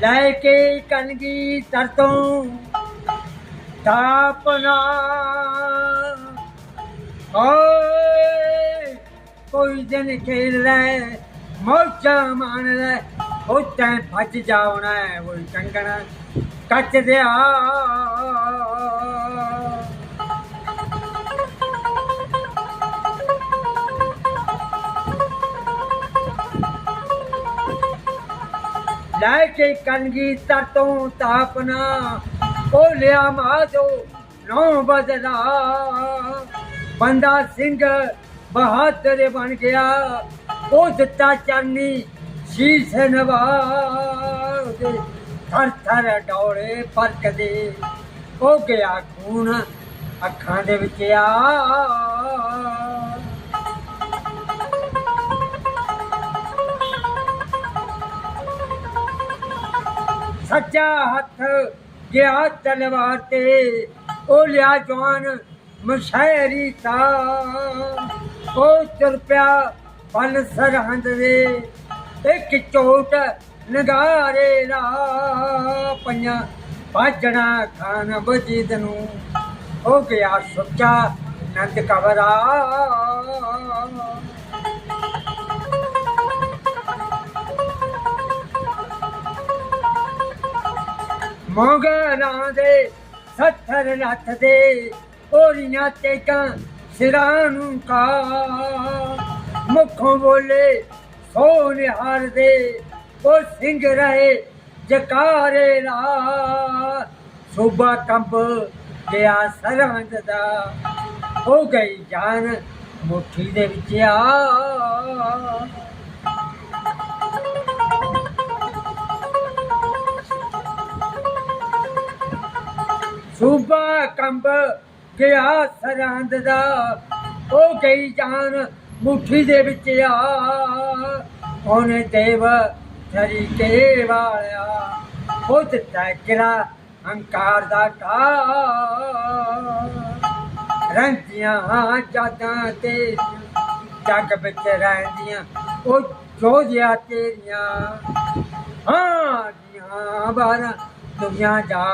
ਲੈ ਕੇ ਕਨਗੀ ਤਰਤੋਂ ਤਾਪਨਾ ਓਏ, ਕੋਈ ਦਿਨ ਖੇਲ ਲੈ ਮੋਚਾ ਮਾਣ ਲੈ ਉਹ ਤੈਂ ਭੱਜ ਜਾਉਣਾ ਹੈ ਉਹ ਕੰਗਣਾ। ਕੱਚ ਦਿਆ। ਲੈ ਕੇ ਕਨਗੀ ਤਰਤੋਂ ਤਾਪਨਾ ਉਹ ਲਿਆ ਮਾਜੋ ਨੌ ਬਦਲਾ ਬੰਦਾ ਸਿੰਘ ਬਹਾਦਰ ਬਣ ਗਿਆ, ਉਹ ਦਿੱਤਾ ਚਾਨੀ ਸ਼ੀਸ਼ ਨਵਾਜ਼। ਥਰ ਥਰ ਡੋਲੇ ਪਰਕਦੇ ਉਹ ਗਿਆ ਖੂਨ ਅੱਖਾਂ ਦੇ ਵਿੱਚ ਆ। ਸੱਚਾ ਹੱਥ ਗਿਆ ਤਲਵਾਰ ਤੇ, ਉਹ ਲਿਆ ਜਵਾਨ ਮਸ਼ਾਇਰੀ ਦਾ। ਉਹ ਤੁਰ ਪਿਆ ਬਲ ਸਰਹੰਦ ਦੇ, ਇੱਕ ਚੋਟ ਨਗਾਰੇ ਦਾ ਪੰਜਾ ਬਾਜਣਾ ਖਾਨ ਬਜੀਦ ਨੂੰ, ਹੋ ਗਿਆ ਸੁੱਚਾ ਨੰਦ ਕਵਰਾ ਮੋਗਰਾਂ ਦੇ ਸੱਥਰ ਲੱਥ ਦੇ ਔਰੀਆਂ ਤੇਕਾਂ ਸਿਰਾਂ ਨੂੰ ਕਾ। ਮੁਖੋਂ ਬੋਲੇ ਸੋ ਨਿਹਾਰ ਦੇ ਉਹ ਸਿੰਘ ਰਹੇ, ਜਕਾਰੇ ਲਾ। ਸੂਬਾ ਕੰਬ ਗਿਆ ਸਰਹੰਦ ਦਾ, ਹੋ ਗਈ ਜਾਨ ਮੁੱਠੀ ਦੇ ਵਿੱਚ ਆ। ਸੂਬਾ ਕੰਬ ਗਿਆ ਸਰਹੰਦ ਦਾ, ਉਹ ਗਈ ਜਾਨ ਮੁੱਠੀ ਦੇ ਵਿੱਚ ਆ। ਉਹਨੇ ਦੇਵ ਤਰੀਕੇ ਵਾਲਿਆ ਉਹ ਦਿੱਤਾ ਕਿਰਾ ਹੰਕਾਰ ਦਾ ਟਾ ਰੰਗੀਆਂ ਜਾਦਾਂ ਤੇ, ਜੱਗ ਵਿੱਚ ਰਹਿੰਦੀਆਂ, ਉਹ ਜੋਜਿਆ ਤੇਰੀਆਂ, ਹਾਂ ਜੀਆਂ ਬਾਰਾਂ ਦੁਨੀਆ ਜਾ